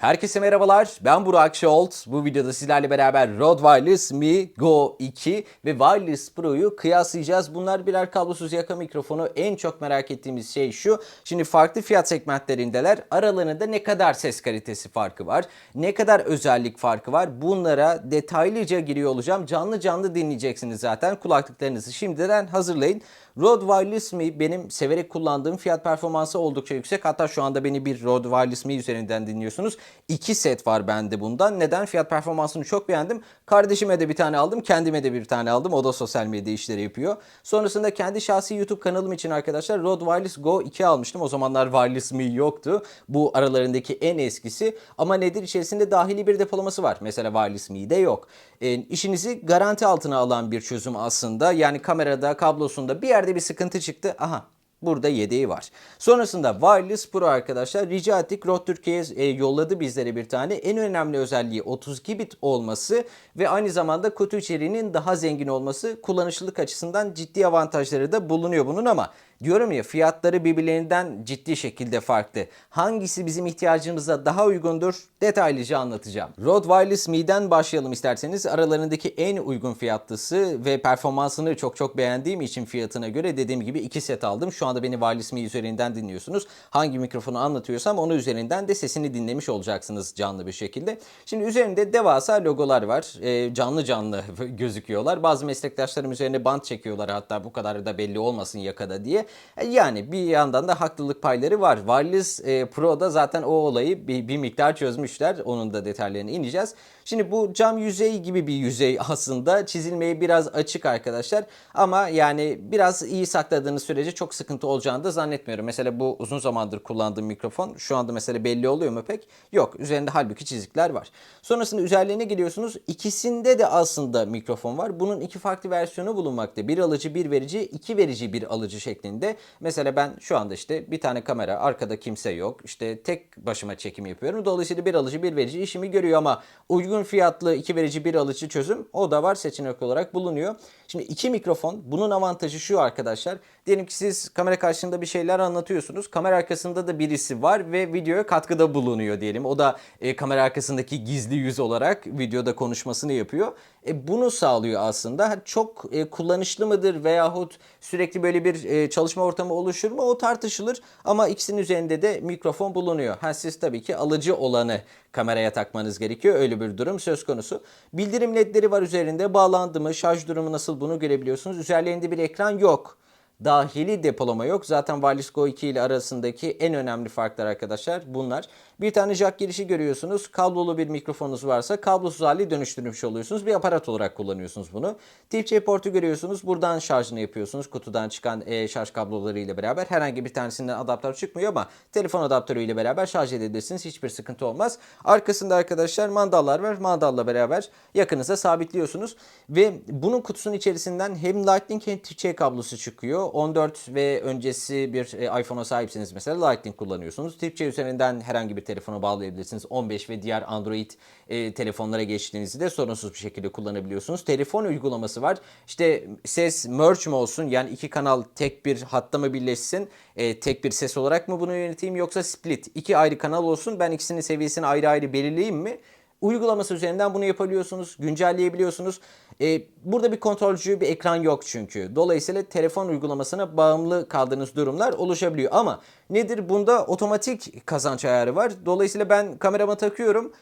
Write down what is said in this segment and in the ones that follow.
Herkese merhabalar. Ben Burak Şolt. Bu videoda sizlerle beraber Rode Wireless Mi Go 2 ve Wireless Pro'yu kıyaslayacağız. Bunlar birer kablosuz yaka mikrofonu. En çok merak ettiğimiz şey şu. Şimdi farklı fiyat segmentlerindeler. Aralarında ne kadar ses kalitesi farkı var? Ne kadar özellik farkı var? Bunlara detaylıca giriyor olacağım. Canlı canlı dinleyeceksiniz zaten. Kulaklıklarınızı şimdiden hazırlayın. Rode Wireless Mi benim severek kullandığım fiyat performansı oldukça yüksek. Hatta şu anda beni bir Rode Wireless Mi üzerinden dinliyorsunuz. İki set var bende bundan. Neden? Fiyat performansını çok beğendim. Kardeşime de bir tane aldım. Kendime de bir tane aldım. O da sosyal medya işleri yapıyor. Sonrasında kendi şahsi YouTube kanalım için arkadaşlar Rode Wireless Go 2 almıştım. O zamanlar Wireless Mi yoktu. Bu aralarındaki en eskisi. Ama nedir? İçerisinde dahili bir depolaması var. Mesela Wireless Mi'de yok. E, işinizi garanti altına alan bir çözüm aslında. Yani kamerada, kablosunda bir yerde bir sıkıntı çıktı. Aha Burada yedeği var. Sonrasında Wireless Pro arkadaşlar rica ettik. Rode Türkiye'ye e, yolladı bizlere bir tane. En önemli özelliği 32 bit olması ve aynı zamanda kutu içeriğinin daha zengin olması. Kullanışlılık açısından ciddi avantajları da bulunuyor bunun ama diyorum ya fiyatları birbirlerinden ciddi şekilde farklı. Hangisi bizim ihtiyacımıza daha uygundur detaylıca anlatacağım. Rode Wireless Mi'den başlayalım isterseniz. Aralarındaki en uygun fiyatlısı ve performansını çok çok beğendiğim için fiyatına göre dediğim gibi iki set aldım. Şu anda beni Wireless Mi üzerinden dinliyorsunuz. Hangi mikrofonu anlatıyorsam onu üzerinden de sesini dinlemiş olacaksınız canlı bir şekilde. Şimdi üzerinde devasa logolar var. Ee, canlı canlı gözüküyorlar. Bazı meslektaşlarım üzerine bant çekiyorlar hatta bu kadar da belli olmasın yakada diye. E, Yani bir yandan da haklılık payları var. Wireless e, Pro'da zaten o olayı bir, bir miktar çözmüşler. Onun da detaylarına ineceğiz. Şimdi bu cam yüzey gibi bir yüzey aslında çizilmeye biraz açık arkadaşlar. Ama yani biraz iyi sakladığınız sürece çok sıkıntı olacağını da zannetmiyorum. Mesela bu uzun zamandır kullandığım mikrofon şu anda mesela belli oluyor mu pek? Yok. Üzerinde halbuki çizikler var. Sonrasında üzerlerine geliyorsunuz. İkisinde de aslında mikrofon var. Bunun iki farklı versiyonu bulunmakta. Bir alıcı, bir verici, iki verici, bir alıcı şeklinde. Mesela ben şu anda işte bir tane kamera, arkada kimse yok. İşte tek başıma çekim yapıyorum. Dolayısıyla bir alıcı, bir verici işimi görüyor ama uygun fiyatlı iki verici, bir alıcı çözüm o da var seçenek olarak bulunuyor. Şimdi iki mikrofon. Bunun avantajı şu arkadaşlar. Diyelim ki siz kamera karşısında bir şeyler anlatıyorsunuz. Kamera arkasında da birisi var ve videoya katkıda bulunuyor diyelim. O da e, kamera arkasındaki gizli yüz olarak videoda konuşmasını yapıyor. E, bunu sağlıyor aslında. Çok e, kullanışlı mıdır veyahut sürekli böyle bir e, çalışma ortamı oluşur mu o tartışılır. Ama ikisinin üzerinde de mikrofon bulunuyor. Ha, siz tabii ki alıcı olanı kameraya takmanız gerekiyor. Öyle bir durum söz konusu. Bildirim ledleri var üzerinde. Bağlandı mı, şarj durumu nasıl bunu görebiliyorsunuz. Üzerlerinde bir ekran yok dahili depolama yok. Zaten Go 2 ile arasındaki en önemli farklar arkadaşlar bunlar. Bir tane jack girişi görüyorsunuz. Kablolu bir mikrofonunuz varsa kablosuz hali dönüştürmüş oluyorsunuz. Bir aparat olarak kullanıyorsunuz bunu. Tip-C portu görüyorsunuz. Buradan şarjını yapıyorsunuz. Kutudan çıkan e, şarj kabloları ile beraber. Herhangi bir tanesinden adaptör çıkmıyor ama telefon adaptörü ile beraber şarj edebilirsiniz. Hiçbir sıkıntı olmaz. Arkasında arkadaşlar mandallar var. Mandalla beraber yakınıza sabitliyorsunuz. Ve bunun kutusunun içerisinden hem Lightning hem Tip-C kablosu çıkıyor. 14 ve öncesi bir e, iPhone'a sahipseniz mesela Lightning kullanıyorsunuz. Tip-C üzerinden herhangi bir telefona bağlayabilirsiniz. 15 ve diğer Android e, telefonlara geçtiğinizde de sorunsuz bir şekilde kullanabiliyorsunuz. Telefon uygulaması var. İşte ses merge mi olsun yani iki kanal tek bir hatta mı birleşsin? E, tek bir ses olarak mı bunu yöneteyim yoksa split? iki ayrı kanal olsun ben ikisinin seviyesini ayrı ayrı belirleyeyim mi? Uygulaması üzerinden bunu yapabiliyorsunuz, güncelleyebiliyorsunuz. Ee, burada bir kontrolcü, bir ekran yok çünkü. Dolayısıyla telefon uygulamasına bağımlı kaldığınız durumlar oluşabiliyor. Ama nedir? Bunda otomatik kazanç ayarı var. Dolayısıyla ben kamerama takıyorum.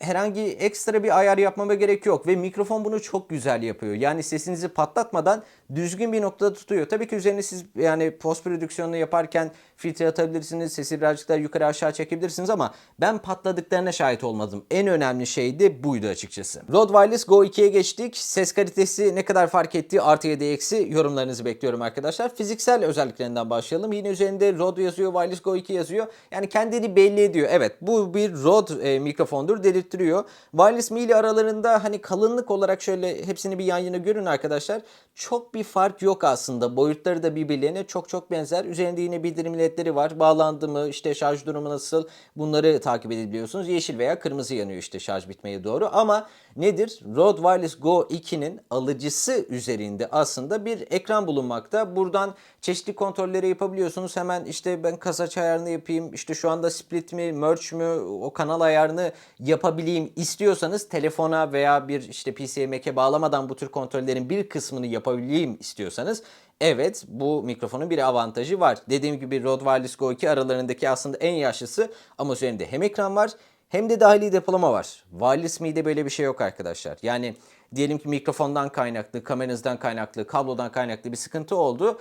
Herhangi ekstra bir ayar yapmama gerek yok ve mikrofon bunu çok güzel yapıyor. Yani sesinizi patlatmadan düzgün bir noktada tutuyor. Tabii ki üzerine siz yani post prodüksiyonunu yaparken filtre atabilirsiniz, sesi birazcık daha yukarı aşağı çekebilirsiniz ama ben patladıklarına şahit olmadım. En önemli şey de buydu açıkçası. Rode Wireless Go 2'ye geçtik. Ses kalitesi ne kadar fark ettiği artı ya da eksi yorumlarınızı bekliyorum arkadaşlar. Fiziksel özelliklerinden başlayalım. Yine üzerinde Rode yazıyor, Wireless Go 2 yazıyor. Yani kendini belli ediyor. Evet bu bir Rode e, mikrofondur dedirttiriyor. Wireless Mi ile aralarında hani kalınlık olarak şöyle hepsini bir yan yana görün arkadaşlar. Çok bir fark yok aslında. Boyutları da birbirlerine çok çok benzer. Üzerinde yine bildirimleri ledleri var. Bağlandı mı, işte şarj durumu nasıl bunları takip edebiliyorsunuz. Yeşil veya kırmızı yanıyor işte şarj bitmeye doğru. Ama nedir? Rode Wireless Go 2'nin alıcısı üzerinde aslında bir ekran bulunmakta. Buradan çeşitli kontrolleri yapabiliyorsunuz. Hemen işte ben kasaç ayarını yapayım, işte şu anda split mi, merge mü, o kanal ayarını yapabileyim istiyorsanız telefona veya bir işte PC'ye Mac'e bağlamadan bu tür kontrollerin bir kısmını yapabileyim istiyorsanız Evet bu mikrofonun bir avantajı var. Dediğim gibi Rode Wireless Go 2 aralarındaki aslında en yaşlısı ama üzerinde hem ekran var hem de dahili depolama var. Wireless Me'de böyle bir şey yok arkadaşlar. Yani diyelim ki mikrofondan kaynaklı, kameranızdan kaynaklı, kablodan kaynaklı bir sıkıntı oldu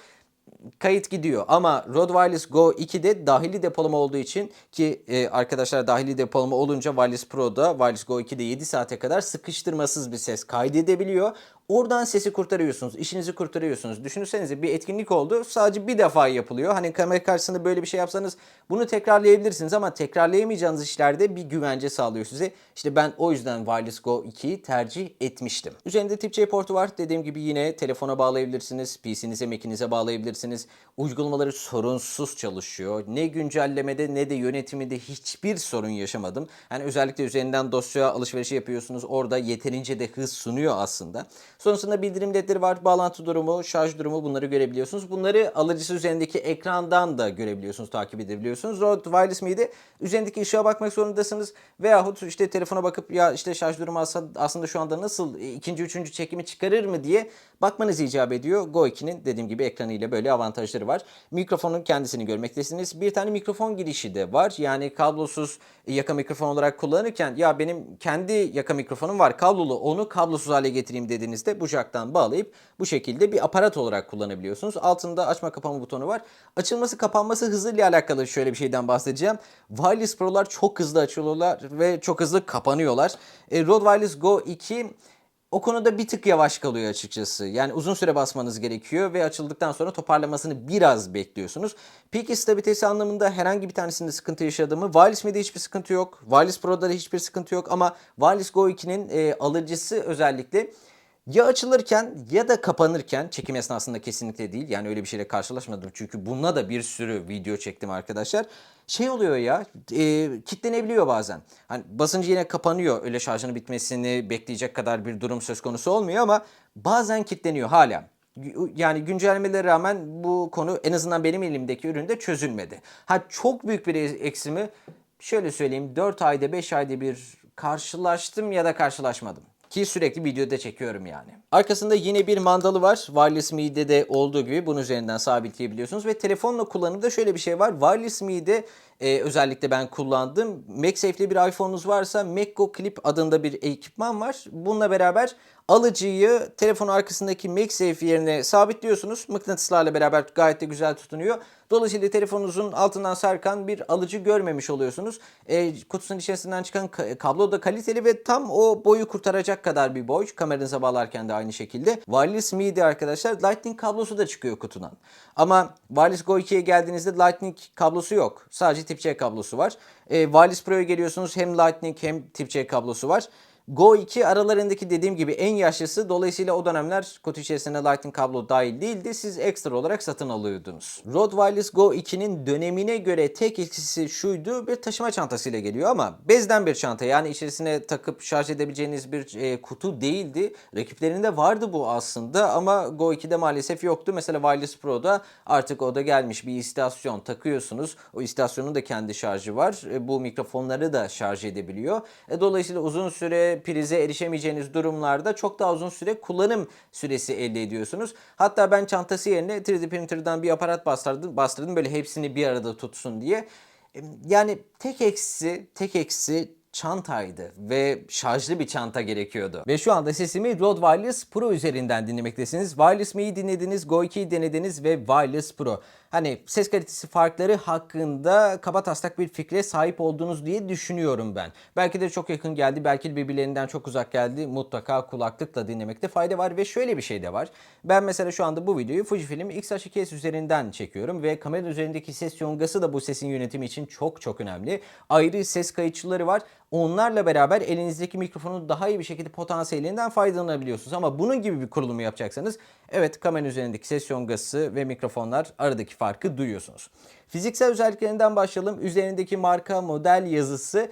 kayıt gidiyor. Ama Rode Wireless Go 2'de dahili depolama olduğu için ki e, arkadaşlar dahili depolama olunca Wireless Pro'da Wireless Go 2'de 7 saate kadar sıkıştırmasız bir ses kaydedebiliyor. Oradan sesi kurtarıyorsunuz, işinizi kurtarıyorsunuz. Düşünsenize bir etkinlik oldu, sadece bir defa yapılıyor. Hani kamera karşısında böyle bir şey yapsanız bunu tekrarlayabilirsiniz ama tekrarlayamayacağınız işlerde bir güvence sağlıyor size. İşte ben o yüzden Wireless Go 2'yi tercih etmiştim. Üzerinde tip C portu var. Dediğim gibi yine telefona bağlayabilirsiniz, PC'nize, Mac'inize bağlayabilirsiniz. Uygulamaları sorunsuz çalışıyor. Ne güncellemede ne de yönetiminde hiçbir sorun yaşamadım. Yani özellikle üzerinden dosya alışverişi yapıyorsunuz. Orada yeterince de hız sunuyor aslında. Sonrasında bildirim ledleri var. Bağlantı durumu, şarj durumu bunları görebiliyorsunuz. Bunları alıcısı üzerindeki ekrandan da görebiliyorsunuz, takip edebiliyorsunuz. Rode Wireless Me'de üzerindeki ışığa bakmak zorundasınız. Veyahut işte telefona bakıp ya işte şarj durumu aslında, şu anda nasıl ikinci, üçüncü çekimi çıkarır mı diye bakmanız icap ediyor. Go 2'nin dediğim gibi ekranıyla böyle avantajları var. Mikrofonun kendisini görmektesiniz. Bir tane mikrofon girişi de var. Yani kablosuz yaka mikrofon olarak kullanırken ya benim kendi yaka mikrofonum var kablolu onu kablosuz hale getireyim dediğinizde bu jacktan bağlayıp bu şekilde bir aparat olarak kullanabiliyorsunuz. Altında açma kapama butonu var. Açılması kapanması hızı ile alakalı şöyle bir şeyden bahsedeceğim. Wireless Pro'lar çok hızlı açılıyorlar ve çok hızlı kapanıyorlar. E, Rode Wireless Go 2 o konuda bir tık yavaş kalıyor açıkçası. Yani uzun süre basmanız gerekiyor ve açıldıktan sonra toparlamasını biraz bekliyorsunuz. Peki stabilitesi anlamında herhangi bir tanesinde sıkıntı yaşadığımı Wireless Me'de hiçbir sıkıntı yok. Wireless Pro'da da hiçbir sıkıntı yok ama Wireless Go 2'nin e, alıcısı özellikle ya açılırken ya da kapanırken çekim esnasında kesinlikle değil. Yani öyle bir şeyle karşılaşmadım. Çünkü bununla da bir sürü video çektim arkadaşlar. Şey oluyor ya e, kitlenebiliyor bazen. Hani basıncı yine kapanıyor. Öyle şarjının bitmesini bekleyecek kadar bir durum söz konusu olmuyor ama bazen kitleniyor hala. Yani güncellemelere rağmen bu konu en azından benim elimdeki üründe çözülmedi. Ha çok büyük bir eksimi şöyle söyleyeyim 4 ayda 5 ayda bir karşılaştım ya da karşılaşmadım. Ki sürekli videoda çekiyorum yani. Arkasında yine bir mandalı var. Wireless Me'de de olduğu gibi bunun üzerinden sabitleyebiliyorsunuz. Ve telefonla kullanımda şöyle bir şey var. Wireless Me'de e, özellikle ben kullandım. MagSafe'li bir iPhone'unuz varsa MagGo Clip adında bir ekipman var. Bununla beraber alıcıyı telefonun arkasındaki MagSafe yerine sabitliyorsunuz. Mıknatıslarla beraber gayet de güzel tutunuyor. Dolayısıyla telefonunuzun altından sarkan bir alıcı görmemiş oluyorsunuz. E, kutusunun içerisinden çıkan kablo da kaliteli ve tam o boyu kurtaracak kadar bir boy. Kameranıza bağlarken de aynı şekilde. Wireless Me'de arkadaşlar Lightning kablosu da çıkıyor kutudan. Ama Wireless Go 2'ye geldiğinizde Lightning kablosu yok. Sadece Tip C kablosu var. E, Wireless Pro'ya geliyorsunuz hem Lightning hem Tip C kablosu var. Go 2 aralarındaki dediğim gibi en yaşlısı. Dolayısıyla o dönemler kutu içerisinde Lightning kablo dahil değildi. Siz ekstra olarak satın alıyordunuz. Rode Wireless Go 2'nin dönemine göre tek eksisi şuydu. Bir taşıma çantasıyla geliyor ama bezden bir çanta. Yani içerisine takıp şarj edebileceğiniz bir e, kutu değildi. Rakiplerinde vardı bu aslında ama Go 2'de maalesef yoktu. Mesela Wireless Pro'da artık o da gelmiş bir istasyon takıyorsunuz. O istasyonun da kendi şarjı var. E, bu mikrofonları da şarj edebiliyor. E, dolayısıyla uzun süre prize erişemeyeceğiniz durumlarda çok daha uzun süre kullanım süresi elde ediyorsunuz. Hatta ben çantası yerine 3D printer'dan bir aparat bastırdım, bastırdım böyle hepsini bir arada tutsun diye. Yani tek eksi, tek eksi çantaydı ve şarjlı bir çanta gerekiyordu. Ve şu anda sesimi Rode Wireless Pro üzerinden dinlemektesiniz. Wireless Me'yi dinlediniz, Go 2'yi denediniz ve Wireless Pro. Hani ses kalitesi farkları hakkında kaba taslak bir fikre sahip oldunuz diye düşünüyorum ben. Belki de çok yakın geldi, belki de birbirlerinden çok uzak geldi. Mutlaka kulaklıkla dinlemekte fayda var ve şöyle bir şey de var. Ben mesela şu anda bu videoyu Fujifilm X-H2S üzerinden çekiyorum ve kameranın üzerindeki ses yongası da bu sesin yönetimi için çok çok önemli. Ayrı ses kayıtçıları var. Onlarla beraber elinizdeki mikrofonu daha iyi bir şekilde potansiyelinden faydalanabiliyorsunuz. Ama bunun gibi bir kurulumu yapacaksanız Evet kameranın üzerindeki ses yongası ve mikrofonlar aradaki farkı duyuyorsunuz. Fiziksel özelliklerinden başlayalım. Üzerindeki marka model yazısı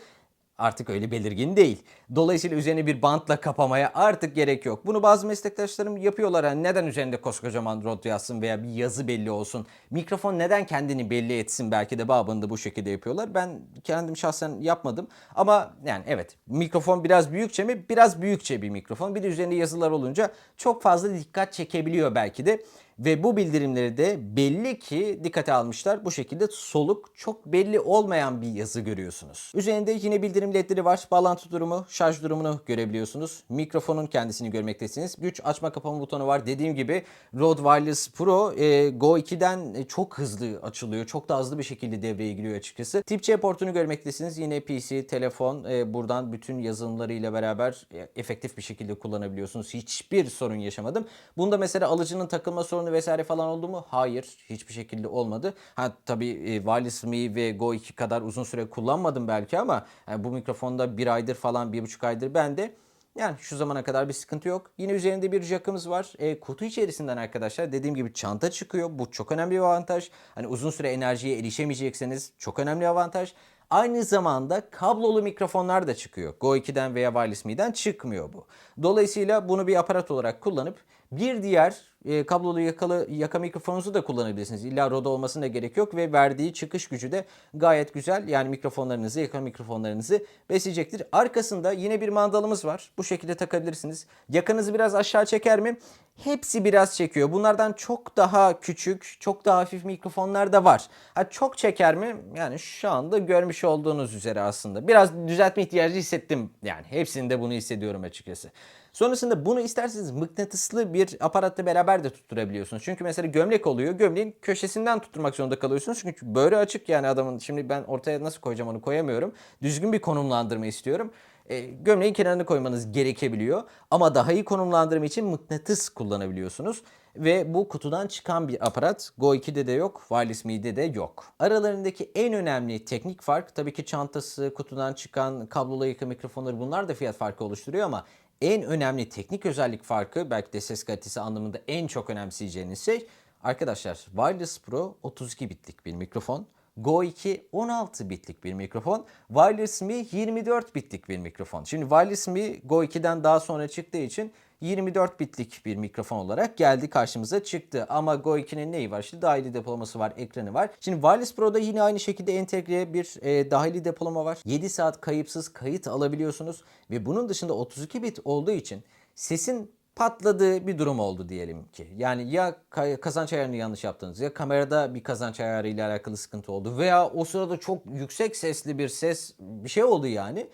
artık öyle belirgin değil. Dolayısıyla üzerine bir bantla kapamaya artık gerek yok. Bunu bazı meslektaşlarım yapıyorlar. Yani neden üzerinde koskocaman rot yazsın veya bir yazı belli olsun. Mikrofon neden kendini belli etsin belki de babında bu şekilde yapıyorlar. Ben kendim şahsen yapmadım. Ama yani evet mikrofon biraz büyükçe mi? Biraz büyükçe bir mikrofon. Bir de üzerinde yazılar olunca çok fazla dikkat çekebiliyor belki de. Ve bu bildirimleri de belli ki dikkate almışlar. Bu şekilde soluk çok belli olmayan bir yazı görüyorsunuz. Üzerinde yine bildirim ledleri var. Bağlantı durumu, şarj durumunu görebiliyorsunuz. Mikrofonun kendisini görmektesiniz. Güç açma kapama butonu var. Dediğim gibi Rode Wireless Pro e, Go 2'den e, çok hızlı açılıyor. Çok da hızlı bir şekilde devreye giriyor açıkçası. Tip C portunu görmektesiniz. Yine PC, telefon e, buradan bütün yazılımlarıyla beraber e, efektif bir şekilde kullanabiliyorsunuz. Hiçbir sorun yaşamadım. Bunda mesela alıcının takılma sorunu vesaire falan oldu mu? Hayır. Hiçbir şekilde olmadı. Ha tabii e, Wireless Me ve Go 2 kadar uzun süre kullanmadım belki ama yani bu mikrofonda bir aydır falan, bir buçuk aydır bende. Yani şu zamana kadar bir sıkıntı yok. Yine üzerinde bir jackımız var. E, kutu içerisinden arkadaşlar dediğim gibi çanta çıkıyor. Bu çok önemli bir avantaj. Hani uzun süre enerjiye erişemeyecekseniz çok önemli avantaj. Aynı zamanda kablolu mikrofonlar da çıkıyor. Go 2'den veya Wireless Me'den çıkmıyor bu. Dolayısıyla bunu bir aparat olarak kullanıp bir diğer e, kablolu yakalı yaka mikrofonunuzu da kullanabilirsiniz. İlla Rode olmasına gerek yok ve verdiği çıkış gücü de gayet güzel. Yani mikrofonlarınızı, yaka mikrofonlarınızı besleyecektir. Arkasında yine bir mandalımız var. Bu şekilde takabilirsiniz. Yakanızı biraz aşağı çeker mi? Hepsi biraz çekiyor. Bunlardan çok daha küçük, çok daha hafif mikrofonlar da var. Ha, çok çeker mi? Yani şu anda görmüş olduğunuz üzere aslında. Biraz düzeltme ihtiyacı hissettim. Yani hepsinde bunu hissediyorum açıkçası. Sonrasında bunu isterseniz mıknatıslı bir aparatla beraber de tutturabiliyorsunuz. Çünkü mesela gömlek oluyor. Gömleğin köşesinden tutturmak zorunda kalıyorsunuz. Çünkü böyle açık yani adamın. Şimdi ben ortaya nasıl koyacağım onu koyamıyorum. Düzgün bir konumlandırma istiyorum. E, gömleğin kenarına koymanız gerekebiliyor. Ama daha iyi konumlandırma için mıknatıs kullanabiliyorsunuz. Ve bu kutudan çıkan bir aparat Go 2'de de yok, Wireless Me'de de yok. Aralarındaki en önemli teknik fark tabii ki çantası, kutudan çıkan kablolu yaka mikrofonları bunlar da fiyat farkı oluşturuyor ama en önemli teknik özellik farkı belki de ses kalitesi anlamında en çok önemseyeceğiniz şey arkadaşlar Wireless Pro 32 bitlik bir mikrofon. Go 2 16 bitlik bir mikrofon. Wireless Me 24 bitlik bir mikrofon. Şimdi Wireless Me Go 2'den daha sonra çıktığı için 24 bitlik bir mikrofon olarak geldi karşımıza çıktı. Ama Go 2'nin neyi var? İşte dahili depolaması var, ekranı var. Şimdi Wireless Pro'da yine aynı şekilde entegre bir e, dahili depolama var. 7 saat kayıpsız kayıt alabiliyorsunuz. Ve bunun dışında 32 bit olduğu için sesin patladığı bir durum oldu diyelim ki. Yani ya ka- kazanç ayarını yanlış yaptınız ya kamerada bir kazanç ayarı ile alakalı sıkıntı oldu veya o sırada çok yüksek sesli bir ses bir şey oldu yani.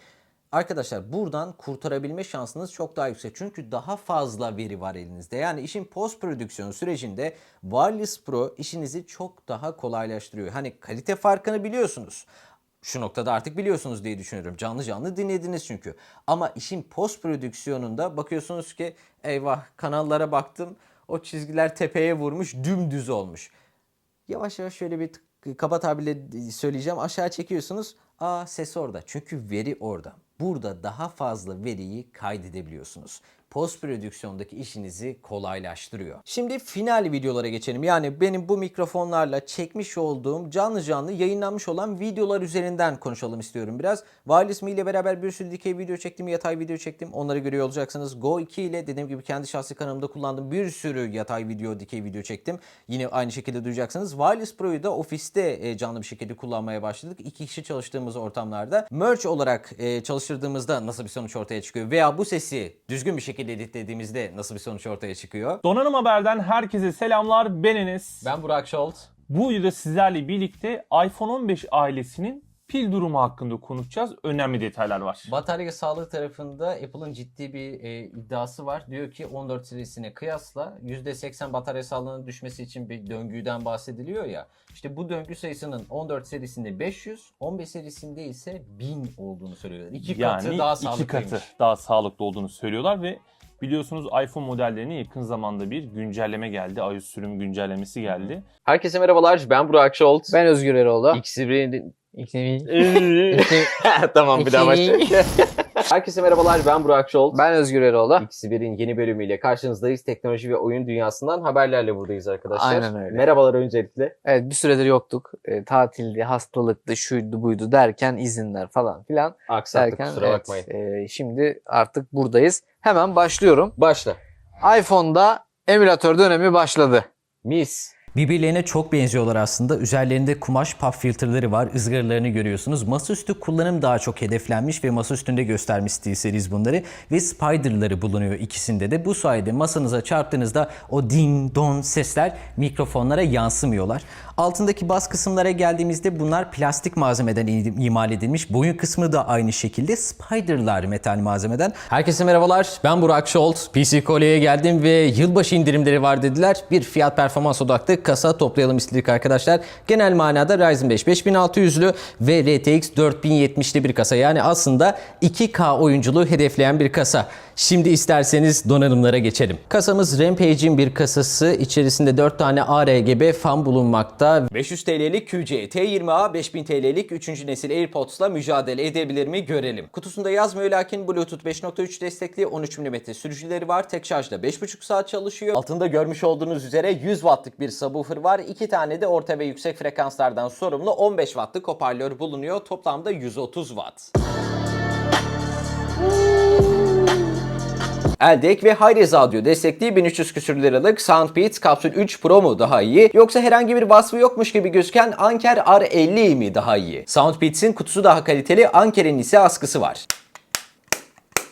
Arkadaşlar buradan kurtarabilme şansınız çok daha yüksek. Çünkü daha fazla veri var elinizde. Yani işin post prodüksiyon sürecinde Wireless Pro işinizi çok daha kolaylaştırıyor. Hani kalite farkını biliyorsunuz. Şu noktada artık biliyorsunuz diye düşünüyorum. Canlı canlı dinlediniz çünkü. Ama işin post prodüksiyonunda bakıyorsunuz ki eyvah kanallara baktım. O çizgiler tepeye vurmuş, dümdüz olmuş. Yavaş yavaş şöyle bir kaba tabirle söyleyeceğim. Aşağı çekiyorsunuz. Aa ses orada. Çünkü veri orada. Burada daha fazla veriyi kaydedebiliyorsunuz. Post prodüksiyondaki işinizi kolaylaştırıyor. Şimdi final videolara geçelim. Yani benim bu mikrofonlarla çekmiş olduğum canlı canlı yayınlanmış olan videolar üzerinden konuşalım istiyorum biraz. Wireless Me ile beraber bir sürü dikey video çektim, yatay video çektim. Onları görüyor olacaksınız. Go 2 ile dediğim gibi kendi şahsi kanalımda kullandığım bir sürü yatay video, dikey video çektim. Yine aynı şekilde duyacaksınız. Wireless Pro'yu da ofiste e, canlı bir şekilde kullanmaya başladık. İki kişi çalıştığımız ortamlarda. Merge olarak e, çalıştırdığımızda nasıl bir sonuç ortaya çıkıyor? Veya bu sesi düzgün bir şekilde editlediğimizde nasıl bir sonuç ortaya çıkıyor? Donanım Haber'den herkese selamlar. Ben Enes. Ben Burak Şolt. Bu videoda sizlerle birlikte iPhone 15 ailesinin pil durumu hakkında konuşacağız. Önemli detaylar var. Batarya sağlığı tarafında Apple'ın ciddi bir e, iddiası var. Diyor ki 14 serisine kıyasla %80 batarya sağlığının düşmesi için bir döngüden bahsediliyor ya. İşte bu döngü sayısının 14 serisinde 500, 15 serisinde ise 1000 olduğunu söylüyorlar. İki katı yani daha iki sağlıklıymış. katı daha sağlıklı olduğunu söylüyorlar ve biliyorsunuz iPhone modellerine yakın zamanda bir güncelleme geldi. iOS sürümü güncellemesi geldi. Herkese merhabalar. Ben Burak Şolt. Ben Özgür Eroğlu. X1'in İknemi. Ee, tamam bir daha başlayalım. Herkese merhabalar ben Burak Şolt. Ben Özgür Eroğlu. X1'in yeni bölümüyle karşınızdayız. Teknoloji ve oyun dünyasından haberlerle buradayız arkadaşlar. Aynen öyle. Merhabalar öncelikle. Evet bir süredir yoktuk. E, tatildi, hastalıktı, şuydu buydu derken izinler falan filan Aksaklık derken kusura evet, bakmayın. e, şimdi artık buradayız. Hemen başlıyorum. Başla. iPhone'da emülatör dönemi başladı. Mis. Birbirlerine çok benziyorlar aslında. Üzerlerinde kumaş puff filtreleri var. ızgaralarını görüyorsunuz. Masaüstü kullanım daha çok hedeflenmiş ve masaüstünde göstermiş SteelSeries bunları. Ve spiderları bulunuyor ikisinde de. Bu sayede masanıza çarptığınızda o ding don sesler mikrofonlara yansımıyorlar. Altındaki bas kısımlara geldiğimizde bunlar plastik malzemeden imal edilmiş. Boyun kısmı da aynı şekilde spiderlar metal malzemeden. Herkese merhabalar. Ben Burak Şolt. PC Kole'ye geldim ve yılbaşı indirimleri var dediler. Bir fiyat performans odaklı kasa toplayalım istedik arkadaşlar. Genel manada Ryzen 5 5600'lü ve RTX 4070'li bir kasa. Yani aslında 2K oyunculuğu hedefleyen bir kasa. Şimdi isterseniz donanımlara geçelim. Kasamız Rampage'in bir kasası. İçerisinde 4 tane ARGB fan bulunmakta. 500 TL'lik QC T20A, 5000 TL'lik 3. nesil AirPods'la mücadele edebilir mi görelim. Kutusunda yazmıyor lakin Bluetooth 5.3 destekli 13 mm sürücüleri var. Tek şarjda 5.5 saat çalışıyor. Altında görmüş olduğunuz üzere 100 wattlık bir subwoofer var. 2 tane de orta ve yüksek frekanslardan sorumlu 15 wattlık hoparlör bulunuyor. Toplamda 130 watt. Eldek ve Hi-Res Audio destekli 1300 küsür liralık Soundbeats Capsule 3 Pro mu daha iyi yoksa herhangi bir vasfı yokmuş gibi gözüken Anker R50 mi daha iyi? Soundbeats'in kutusu daha kaliteli, Anker'in ise askısı var.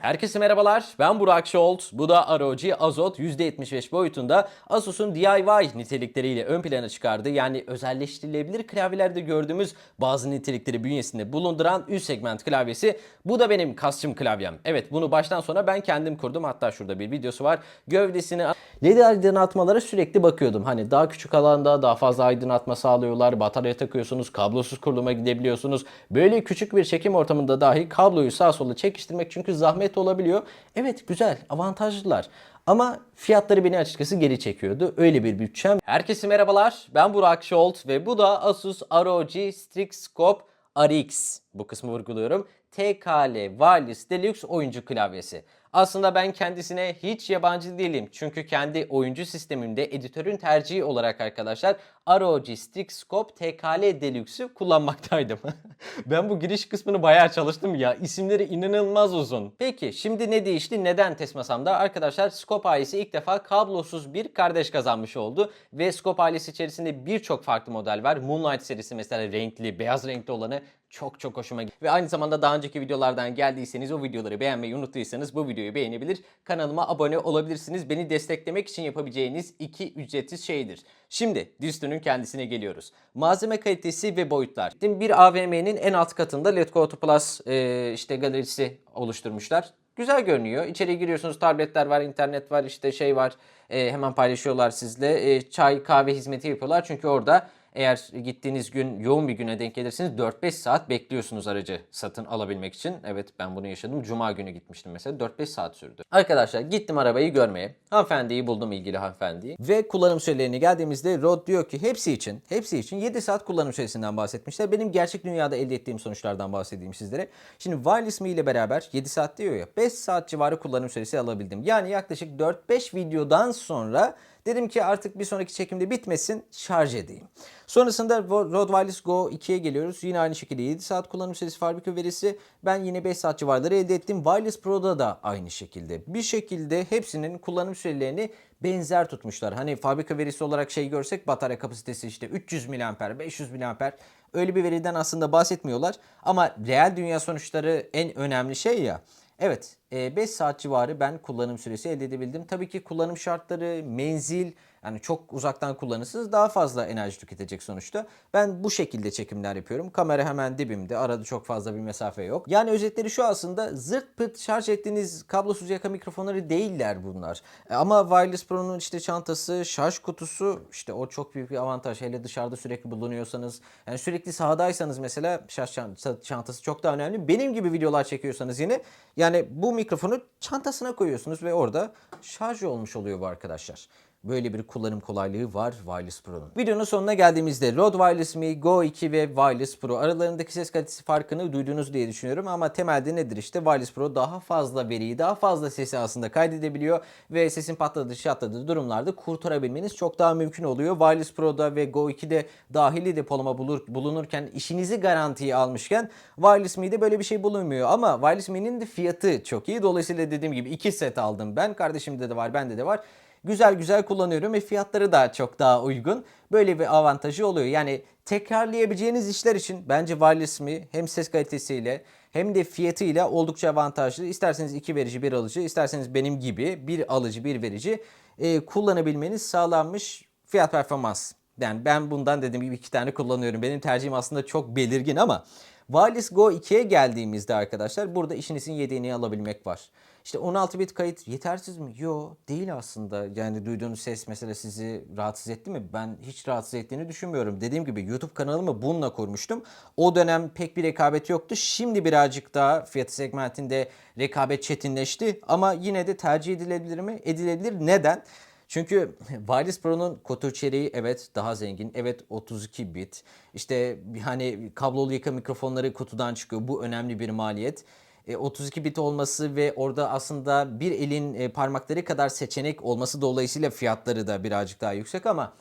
Herkese merhabalar. Ben Burak Şolt. Bu da ROG Azot %75 boyutunda Asus'un DIY nitelikleriyle ön plana çıkardığı yani özelleştirilebilir klavyelerde gördüğümüz bazı nitelikleri bünyesinde bulunduran üst segment klavyesi. Bu da benim custom klavyem. Evet bunu baştan sona ben kendim kurdum. Hatta şurada bir videosu var. Gövdesini LED aydınlatmalara sürekli bakıyordum. Hani daha küçük alanda daha fazla aydınlatma sağlıyorlar. Batarya takıyorsunuz. Kablosuz kuruluma gidebiliyorsunuz. Böyle küçük bir çekim ortamında dahi kabloyu sağa sola çekiştirmek çünkü zahmet olabiliyor. Evet güzel, avantajlılar. Ama fiyatları beni açıkçası geri çekiyordu. Öyle bir bütçem. Herkese merhabalar. Ben Burak Şolt ve bu da Asus ROG Strix Scope RX. Bu kısmı vurguluyorum. TKL Wireless Deluxe oyuncu klavyesi. Aslında ben kendisine hiç yabancı değilim. Çünkü kendi oyuncu sistemimde editörün tercihi olarak arkadaşlar ROG Strix Scope TKL Deluxe'ü kullanmaktaydım. ben bu giriş kısmını bayağı çalıştım ya. İsimleri inanılmaz uzun. Peki şimdi ne değişti? Neden test masamda? Arkadaşlar Scope ailesi ilk defa kablosuz bir kardeş kazanmış oldu. Ve Scope ailesi içerisinde birçok farklı model var. Moonlight serisi mesela renkli, beyaz renkli olanı çok çok hoşuma gitti. Ve aynı zamanda daha önceki videolardan geldiyseniz o videoları beğenmeyi unuttuysanız bu videoyu beğenebilir. Kanalıma abone olabilirsiniz. Beni desteklemek için yapabileceğiniz iki ücretsiz şeydir. Şimdi dizüstünün kendisine geliyoruz. Malzeme kalitesi ve boyutlar. Bir AVM'nin en alt katında Letgo Auto Plus e, işte galerisi oluşturmuşlar. Güzel görünüyor. İçeri giriyorsunuz tabletler var, internet var, işte şey var. E, hemen paylaşıyorlar sizle. E, çay, kahve hizmeti yapıyorlar. Çünkü orada eğer gittiğiniz gün yoğun bir güne denk gelirseniz 4-5 saat bekliyorsunuz aracı satın alabilmek için. Evet ben bunu yaşadım. Cuma günü gitmiştim mesela. 4-5 saat sürdü. Arkadaşlar gittim arabayı görmeye. Hanımefendiyi buldum ilgili hanımefendiyi. Ve kullanım sürelerine geldiğimizde Rod diyor ki hepsi için, hepsi için 7 saat kullanım süresinden bahsetmişler. Benim gerçek dünyada elde ettiğim sonuçlardan bahsedeyim sizlere. Şimdi Wireless Me ile beraber 7 saat diyor ya 5 saat civarı kullanım süresi alabildim. Yani yaklaşık 4-5 videodan sonra Dedim ki artık bir sonraki çekimde bitmesin şarj edeyim. Sonrasında Rode Wireless Go 2'ye geliyoruz. Yine aynı şekilde 7 saat kullanım süresi fabrika verisi. Ben yine 5 saat civarları elde ettim. Wireless Pro'da da aynı şekilde. Bir şekilde hepsinin kullanım sürelerini benzer tutmuşlar. Hani fabrika verisi olarak şey görsek batarya kapasitesi işte 300 mAh, 500 mAh öyle bir veriden aslında bahsetmiyorlar. Ama reel dünya sonuçları en önemli şey ya. Evet 5 saat civarı ben kullanım süresi elde edebildim. Tabii ki kullanım şartları, menzil yani çok uzaktan kullanırsınız daha fazla enerji tüketecek sonuçta. Ben bu şekilde çekimler yapıyorum. Kamera hemen dibimde. Arada çok fazla bir mesafe yok. Yani özetleri şu aslında zırt pırt şarj ettiğiniz kablosuz yaka mikrofonları değiller bunlar. E, Ama Wireless Pro'nun işte çantası, şarj kutusu işte o çok büyük bir avantaj. Hele dışarıda sürekli bulunuyorsanız. Yani sürekli sahadaysanız mesela şarj çant- çantası çok daha önemli. Benim gibi videolar çekiyorsanız yine yani bu mikrofonu çantasına koyuyorsunuz ve orada şarj olmuş oluyor bu arkadaşlar. Böyle bir kullanım kolaylığı var Wireless Pro'nun. Videonun sonuna geldiğimizde Rode Wireless Me Go 2 ve Wireless Pro aralarındaki ses kalitesi farkını duydunuz diye düşünüyorum ama temelde nedir işte Wireless Pro daha fazla veriyi, daha fazla sesi aslında kaydedebiliyor ve sesin patladığı, çatladığı durumlarda kurtarabilmeniz çok daha mümkün oluyor. Wireless Pro'da ve Go 2'de dahili depolama bulur, bulunurken işinizi garantiye almışken Wireless Me'de böyle bir şey bulunmuyor ama Wireless Me'nin de fiyatı çok iyi. Dolayısıyla dediğim gibi iki set aldım ben. Kardeşimde de var, bende de var. Güzel güzel kullanıyorum ve fiyatları da çok daha uygun. Böyle bir avantajı oluyor. Yani tekrarlayabileceğiniz işler için bence Wireless Me hem ses kalitesiyle hem de fiyatıyla oldukça avantajlı. İsterseniz iki verici bir alıcı, isterseniz benim gibi bir alıcı bir verici e, kullanabilmeniz sağlanmış fiyat performans. Yani ben bundan dediğim gibi iki tane kullanıyorum. Benim tercihim aslında çok belirgin ama Wireless Go 2'ye geldiğimizde arkadaşlar burada işinizin yedeğini alabilmek var. İşte 16 bit kayıt yetersiz mi? Yo değil aslında. Yani duyduğunuz ses mesela sizi rahatsız etti mi? Ben hiç rahatsız ettiğini düşünmüyorum. Dediğim gibi YouTube kanalımı bununla kurmuştum. O dönem pek bir rekabet yoktu. Şimdi birazcık daha fiyatı segmentinde rekabet çetinleşti. Ama yine de tercih edilebilir mi? Edilebilir. Neden? Çünkü Wireless Pro'nun kutu içeriği evet daha zengin. Evet 32 bit. İşte hani kablolu yaka mikrofonları kutudan çıkıyor. Bu önemli bir maliyet. E, 32 bit olması ve orada aslında bir elin e, parmakları kadar seçenek olması dolayısıyla fiyatları da birazcık daha yüksek ama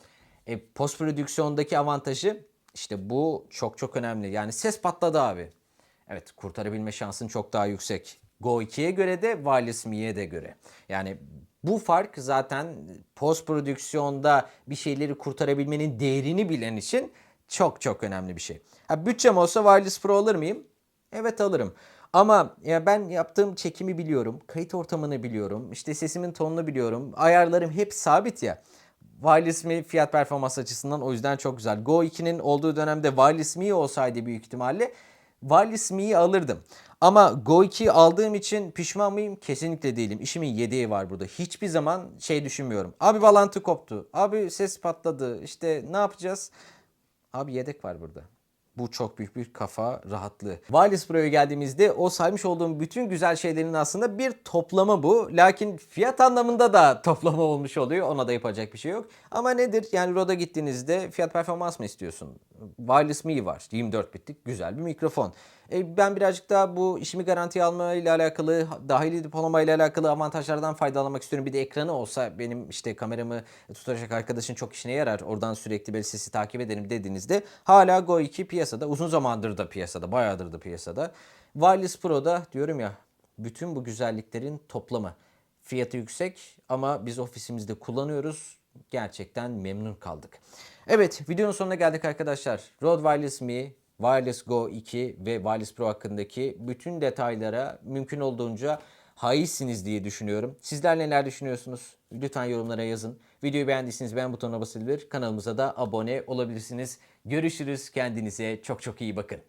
e, post prodüksiyondaki avantajı işte bu çok çok önemli. Yani ses patladı abi. Evet kurtarabilme şansın çok daha yüksek. Go 2'ye göre de Wireless Me'ye de göre. Yani bu fark zaten post prodüksiyonda bir şeyleri kurtarabilmenin değerini bilen için çok çok önemli bir şey. Ha, bütçem olsa Wireless Pro alır mıyım? Evet alırım. Ama ya ben yaptığım çekimi biliyorum, kayıt ortamını biliyorum, işte sesimin tonunu biliyorum, ayarlarım hep sabit ya. Wireless Me fiyat performans açısından o yüzden çok güzel. Go 2'nin olduğu dönemde Wireless Me olsaydı büyük ihtimalle Wireless Me'yi alırdım. Ama Go 2'yi aldığım için pişman mıyım? Kesinlikle değilim. İşimin yedeği var burada. Hiçbir zaman şey düşünmüyorum. Abi bağlantı koptu. Abi ses patladı. İşte ne yapacağız? Abi yedek var burada. Bu çok büyük bir kafa rahatlığı. Wireless Pro'ya geldiğimizde o saymış olduğum bütün güzel şeylerin aslında bir toplamı bu. Lakin fiyat anlamında da toplama olmuş oluyor. Ona da yapacak bir şey yok. Ama nedir? Yani Rode'a gittiğinizde fiyat performans mı istiyorsun? Wireless Me var. 24 bitlik güzel bir mikrofon. E, ben birazcık daha bu işimi garantiye alma ile alakalı, dahili diploma ile alakalı avantajlardan faydalanmak istiyorum. Bir de ekranı olsa benim işte kameramı tutacak arkadaşın çok işine yarar. Oradan sürekli böyle sesi takip ederim dediğinizde hala Go 2 piyasada. Uzun zamandır da piyasada, bayağıdır da piyasada. Wireless Pro'da diyorum ya bütün bu güzelliklerin toplamı. Fiyatı yüksek ama biz ofisimizde kullanıyoruz. Gerçekten memnun kaldık. Evet videonun sonuna geldik arkadaşlar. Rode Wireless Me, Wireless Go 2 ve Wireless Pro hakkındaki bütün detaylara mümkün olduğunca haizsiniz diye düşünüyorum. Sizler neler düşünüyorsunuz? Lütfen yorumlara yazın. Videoyu beğendiyseniz beğen butonuna basabilir. Kanalımıza da abone olabilirsiniz. Görüşürüz. Kendinize çok çok iyi bakın.